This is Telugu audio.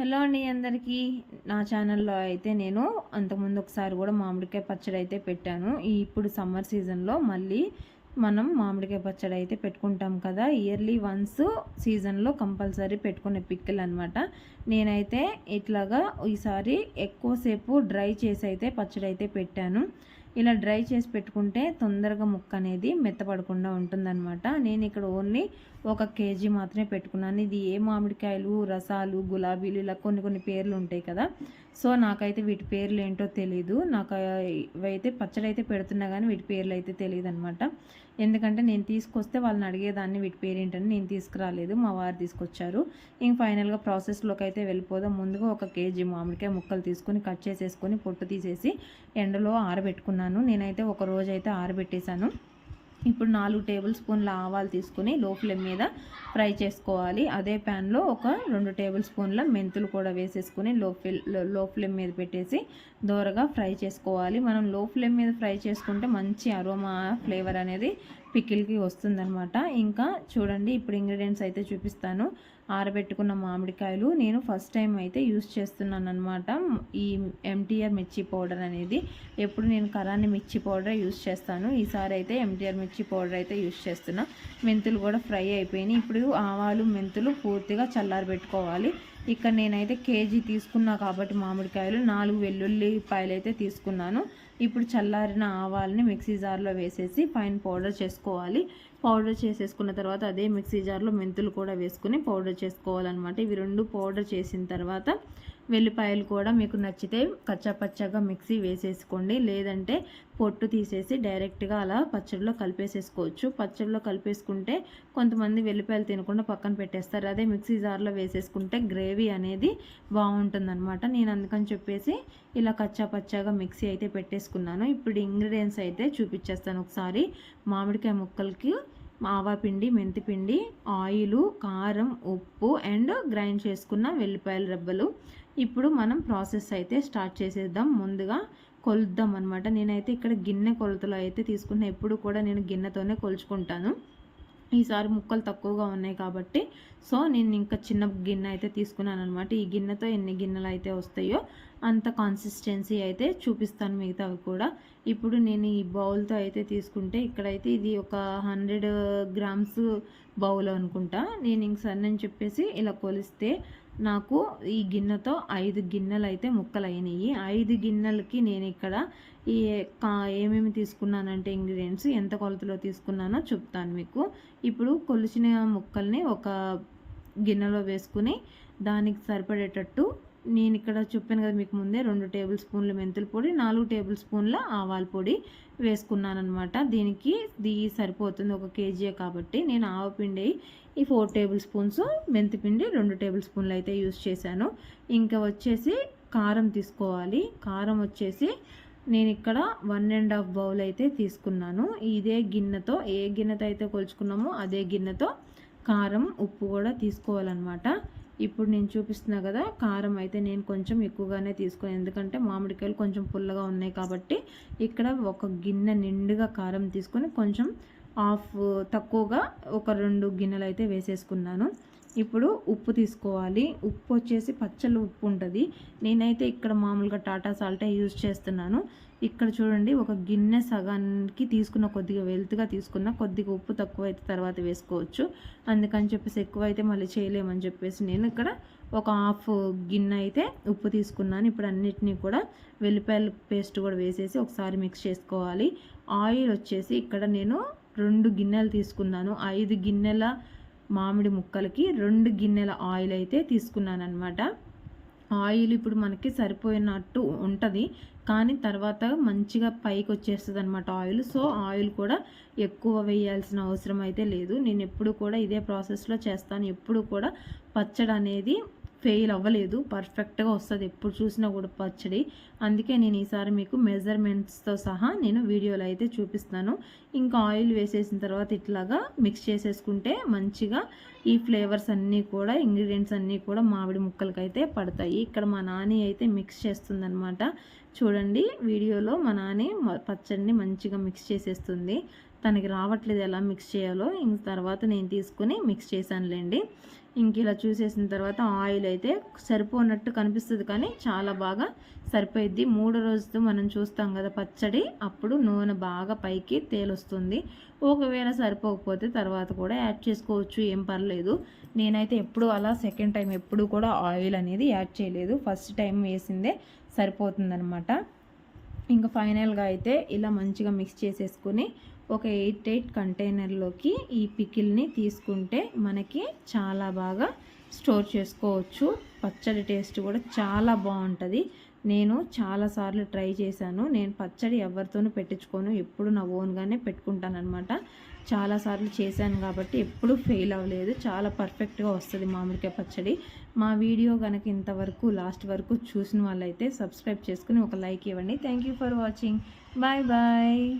హలో అండి అందరికీ. నా ఛానల్లో అయితే నేను అంతకుముందు ఒకసారి కూడా మామిడికాయ పచ్చడి అయితే పెట్టాను. ఈ ఇప్పుడు సమ్మర్ సీజన్లో మళ్ళీ మనం మామిడికాయ పచ్చడి అయితే పెట్టుకుంటాం కదా. ఇయర్లీ వన్స్ సీజన్లో కంపల్సరీ పెట్టుకునే పిక్కలు అనమాట నేనైతే ఇట్లాగా ఈసారి ఎక్కువసేపు డ్రై చేసి అయితే పచ్చడి అయితే పెట్టాను. ఇలా డ్రై చేసి పెట్టుకుంటే తొందరగా ముక్క అనేది మెత్తపడకుండా ఉంటుందన్నమాట. నేను ఇక్కడ ఓన్లీ ఒక కేజీ మాత్రమే పెట్టుకున్నాను. ఇది ఏ మామిడికాయలు రసాలు గులాబీలు ఇలా కొన్ని కొన్ని పేర్లు ఉంటాయి కదా. సో నాకైతే వీటి పేర్లు ఏంటో తెలీదు. నాకు ఇవైతే పచ్చడి అయితే పెడుతున్నా కానీ వీటి పేర్లు అయితే తెలియదు అనమాట ఎందుకంటే నేను తీసుకొస్తే వాళ్ళని అడిగేదాన్ని వీటి పేరు ఏంటని నేను తీసుకురాలేదు. మా వారు తీసుకొచ్చారు. ఇంక ఫైనల్గా ప్రాసెస్లోకి అయితే వెళ్ళిపోదాం. ముందుగా ఒక కేజీ మామిడికాయ ముక్కలు తీసుకొని కట్ చేసేసుకొని పొట్టు తీసేసి ఎండలో ఆరబెట్టుకున్నాను. నేనైతే ఒక రోజు అయితే ఆరబెట్టేశాను. ఇప్పుడు నాలుగు టేబుల్ స్పూన్ల ఆవాలు తీసుకుని లో ఫ్లేమ్ మీద ఫ్రై చేసుకోవాలి. అదే ప్యాన్లో ఒక రెండు టేబుల్ స్పూన్ల మెంతులు కూడా వేసేసుకుని లో లో ఫ్లేమ్ మీద పెట్టేసి దోరగా ఫ్రై చేసుకోవాలి. మనం లో ఫ్లేమ్ మీద ఫ్రై చేసుకుంటే మంచి అరోమా ఫ్లేవర్ అనేది పికిల్కి వస్తుందనమాట ఇంకా చూడండి ఇప్పుడు ఇంగ్రీడియంట్స్ అయితే చూపిస్తాను. ఆరబెట్టుకున్న మామిడికాయలు నేను ఫస్ట్ టైం అయితే యూస్ చేస్తున్నాను అనమాట ఈ ఎంటీఆర్ మిర్చి పౌడర్ అనేది ఎప్పుడు నేను కరాన్ని మిర్చి పౌడర్ యూస్ చేస్తాను. ఈసారి అయితే ఎంటీఆర్ మిర్చి పౌడర్ అయితే యూస్ చేస్తున్నా. మెంతులు కూడా ఫ్రై అయిపోయినాయి. ఇప్పుడు ఆవాలు మెంతులు పూర్తిగా చల్లారబెట్టుకోవాలి. ఇక్కడ నేనైతే కేజీ తీసుకున్నా కాబట్టి మామిడికాయలు నాలుగు వెల్లుల్లిపాయలు అయితే తీసుకున్నాను. ఇప్పుడు చల్లారిన ఆవాలని మిక్సీ జార్లో వేసేసి ఫైన్ పౌడర్ చేసుకోవాలి. పౌడర్ చేసేసుకున్న తర్వాత అదే మిక్సీ జార్లో మెంతులు కూడా వేసుకుని పౌడర్ చేసుకోవాలన్నమాట. ఇవి రెండు పౌడర్ చేసిన తర్వాత వెల్లిపాయలు కూడా మీకు నచ్చితే కచ్చాపచ్చగా మిక్సీ వేసేసుకోండి. లేదంటే పొట్టు తీసేసి డైరెక్ట్గా అలా పచ్చడిలో కలిపేసేసుకోవచ్చు. పచ్చడిలో కలిపేసుకుంటే కొంతమంది వెల్లిపాయలు తినకుండా పక్కన పెట్టేస్తారు. అదే మిక్సీ జార్లో వేసేసుకుంటే గ్రేవీ అనేది బాగుంటుందన్నమాట. నేను అందుకని చెప్పేసి ఇలా కచ్చాపచ్చాగా మిక్సీ అయితే పెట్టేసుకున్నాను. ఇప్పుడు ఇంగ్రీడియంట్స్ అయితే చూపించేస్తాను ఒకసారి. మామిడికాయ ముక్కలకి ఆవాపిండి మెంతిపిండి ఆయిలు కారం ఉప్పు అండ్ గ్రైండ్ చేసుకున్న వెల్లిపాయల రెబ్బలు. ఇప్పుడు మనం ప్రాసెస్ అయితే స్టార్ట్ చేసేద్దాం. ముందుగా కొలుద్దాం అనమాట నేనైతే ఇక్కడ గిన్నె కొలతలో అయితే తీసుకున్న. ఎప్పుడు కూడా నేను గిన్నెతోనే కొలుచుకుంటాను. ఈసారి ముక్కలు తక్కువగా ఉన్నాయి కాబట్టి. సో నేను ఇంకా చిన్న గిన్నె అయితే తీసుకున్నాను అనమాట ఈ గిన్నెతో ఎన్ని గిన్నెలు అయితే వస్తాయో అంత కాన్సిస్టెన్సీ అయితే చూపిస్తాను మిగతావి కూడా. ఇప్పుడు నేను ఈ బౌల్తో అయితే తీసుకుంటే ఇక్కడైతే ఇది ఒక హండ్రెడ్ గ్రామ్స్ బౌల్ అనుకుంటా. నేను ఇంక సరే అని చెప్పేసి ఇలా కొలిస్తే నాకు ఈ గిన్నెతో ఐదు గిన్నెలు అయితే ముక్కలైనాయి ఐదు గిన్నెలకి నేను ఇక్కడ ఈ ఏమేమి తీసుకున్నానంటే ఇంగ్రీడియంట్స్ ఎంత కొలతలో తీసుకున్నానో చెప్తాను మీకు. ఇప్పుడు కొలిచిన ముక్కల్ని ఒక గిన్నెలో వేసుకుని దానికి సరిపడేటట్టు నేను ఇక్కడ చెప్పాను కదా మీకు ముందే రెండు టేబుల్ స్పూన్ల మెంతుల పొడి నాలుగు టేబుల్ స్పూన్ల ఆవాల పొడి వేసుకున్నాను అనమాట దీనికి దీ సరిపోతుంది ఒక కేజీ కాబట్టి నేను ఆవపిండి ఈ ఫోర్ టేబుల్ స్పూన్స్ మెంతిపిండి రెండు టేబుల్ స్పూన్లు అయితే యూస్ చేశాను. ఇంకా వచ్చేసి కారం తీసుకోవాలి. కారం వచ్చేసి నేను ఇక్కడ వన్ అండ్ హాఫ్ బౌల్ అయితే తీసుకున్నాను. ఇదే గిన్నెతో ఏ గిన్నెతో అయితే కొలుచుకున్నామో అదే గిన్నెతో కారం ఉప్పు కూడా తీసుకోవాలన్నమాట. ఇప్పుడు నేను చూపిస్తున్నా కదా కారం అయితే నేను కొంచెం ఎక్కువగానే తీసుకుని ఎందుకంటే మామిడికాయలు కొంచెం పుల్లగా ఉన్నాయి కాబట్టి ఇక్కడ ఒక గిన్నె నిండుగా కారం తీసుకొని కొంచెం హాఫ్ తక్కువగా ఒక రెండు గిన్నెలు అయితే వేసేసుకున్నాను. ఇప్పుడు ఉప్పు తీసుకోవాలి. ఉప్పు వచ్చేసి పచ్చళ్ళు ఉప్పు ఉంటుంది. నేనైతే ఇక్కడ మామూలుగా టాటా సాల్టే యూజ్ చేస్తున్నాను. ఇక్కడ చూడండి ఒక గిన్నె సగానికి తీసుకున్న కొద్దిగా వెల్త్గా తీసుకున్న కొద్దిగా ఉప్పు తక్కువ అయితే తర్వాత వేసుకోవచ్చు. అందుకని చెప్పేసి ఎక్కువ అయితే మళ్ళీ చేయలేమని చెప్పేసి నేను ఇక్కడ ఒక హాఫ్ గిన్నె అయితే ఉప్పు తీసుకున్నాను. ఇప్పుడు అన్నిటినీ కూడా వెల్లిపాయల పేస్ట్ కూడా వేసేసి ఒకసారి మిక్స్ చేసుకోవాలి. ఆయిల్ వచ్చేసి ఇక్కడ నేను రెండు గిన్నెలు తీసుకున్నాను. ఐదు గిన్నెల మామిడి ముక్కలకి రెండు గిన్నెల ఆయిల్ అయితే తీసుకున్నాను అనమాట ఆయిల్ ఇప్పుడు మనకి సరిపోయినట్టు ఉంటుంది కానీ తర్వాత మంచిగా పైకి వచ్చేస్తుంది అనమాట ఆయిల్. సో ఆయిల్ కూడా ఎక్కువ వేయాల్సిన అవసరం అయితే లేదు. నేను ఎప్పుడు కూడా ఇదే ప్రాసెస్లో చేస్తాను. ఎప్పుడు కూడా పచ్చడి అనేది ఫెయిల్ అవ్వలేదు. పర్ఫెక్ట్గా వస్తుంది. ఎప్పుడు చూసినా కూడా పచ్చడి. అందుకే నేను ఈసారి మీకు మెజర్మెంట్స్తో సహా నేను వీడియోలో అయితే చూపిస్తాను. ఇంకా ఆయిల్ వేసేసిన తర్వాత ఇట్లాగా మిక్స్ చేసేసుకుంటే మంచిగా ఈ ఫ్లేవర్స్ అన్నీ కూడా ఇంగ్రీడియంట్స్ అన్నీ కూడా మామిడి ముక్కలకైతే పడతాయి. ఇక్కడ మా నాని అయితే మిక్స్ చేస్తుందనమాట చూడండి వీడియోలో మా నాని పచ్చడిని మంచిగా మిక్స్ చేసేస్తుంది. తనకి రావట్లేదు ఎలా మిక్స్ చేయాలో ఇంక తర్వాత నేను తీసుకుని మిక్స్ చేశానులేండి. ఇంక ఇలా చూసేసిన తర్వాత ఆయిల్ అయితే సరిపోనట్టు కనిపిస్తుంది కానీ చాలా బాగా సరిపోయిద్ది. మూడో రోజుతో మనం చూస్తాం కదా పచ్చడి అప్పుడు నూనె బాగా పైకి తేలొస్తుంది. ఒకవేళ సరిపోకపోతే తర్వాత కూడా యాడ్ చేసుకోవచ్చు ఏం పర్లేదు. నేనైతే ఎప్పుడు అలా సెకండ్ టైం ఎప్పుడు కూడా ఆయిల్ అనేది యాడ్ చేయలేదు. ఫస్ట్ టైం వేసిందే సరిపోతుందనమాట ఇంకా ఫైనల్గా అయితే ఇలా మంచిగా మిక్స్ చేసేసుకుని ఒక ఎయిట్ ఎయిట్ కంటైనర్లోకి ఈ పికిల్ని తీసుకుంటే మనకి చాలా బాగా స్టోర్ చేసుకోవచ్చు. పచ్చడి టేస్ట్ కూడా చాలా బాగుంటుంది. నేను చాలాసార్లు ట్రై చేశాను. నేను పచ్చడి ఎవరితోనూ పెట్టించుకోను. ఎప్పుడు నా ఓన్గానే పెట్టుకుంటాను అనమాట చాలాసార్లు చేశాను కాబట్టి ఎప్పుడు ఫెయిల్ అవ్వలేదు. చాలా పర్ఫెక్ట్గా వస్తుంది మామిడికాయ పచ్చడి. మా వీడియో కనుక ఇంతవరకు లాస్ట్ వరకు చూసిన వాళ్ళైతే సబ్స్క్రైబ్ చేసుకుని ఒక లైక్ ఇవ్వండి. Thank you for watching. Bye bye.